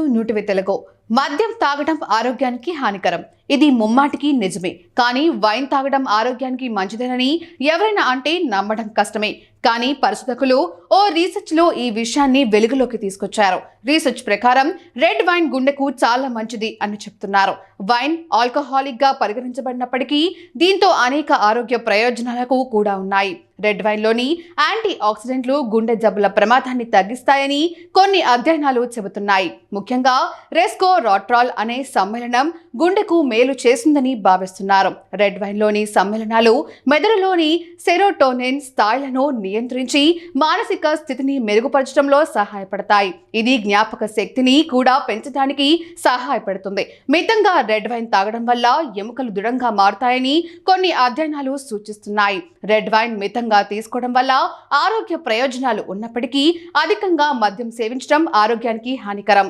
To New TV Telugu మద్యం తాగడం ఆరోగ్యానికి హానికరం. ఇది ముమ్మాటికి నిజమే. కానీ వైన్ తాగడం ఆరోగ్యానికి మంచిదేనని ఎవరైనా అంటే నమ్మడం కష్టమే. కానీ పరిశోధకులు ఓ రీసెర్చ్లో ఈ విషయాన్ని వెలుగులోకి తీసుకొచ్చారు. రీసెర్చ్ ప్రకారం రెడ్ వైన్ గుండెకు చాలా మంచిది అని చెప్తున్నారు. వైన్ ఆల్కహాలిక్గా పరిగణించబడినప్పటికీ దీంతో అనేక ఆరోగ్య ప్రయోజనాలకు కూడా ఉన్నాయి. రెడ్ వైన్లోని యాంటీ ఆక్సిడెంట్లు గుండె జబ్బుల ప్రమాదాన్ని తగ్గిస్తాయని కొన్ని అధ్యయనాలు చెబుతున్నాయి. ముఖ్యంగా రెస్కో రాట్రాల్ అనే సమ్మేళనం గుండెకు మేలు చేసిందని భావిస్తున్నారు. రెడ్ వైన్లోని సమ్మేళనాలు మెదడులోని సెరోటోనిన్ స్థాయిలను నియంత్రించి మానసిక స్థితిని మెరుగుపరచడంలో సహాయపడతాయి. ఇది జ్ఞాపక శక్తిని కూడా పెంచడానికి సహాయపడుతుంది. మితంగా రెడ్ వైన్ తాగడం వల్ల ఎముకలు దృఢంగా మారుతాయని కొన్ని అధ్యయనాలు సూచిస్తున్నాయి. రెడ్ వైన్ మితంగా తీసుకోవడం వల్ల ఆరోగ్య ప్రయోజనాలు ఉన్నప్పటికీ అధికంగా మద్యం సేవించడం ఆరోగ్యానికి హానికరం.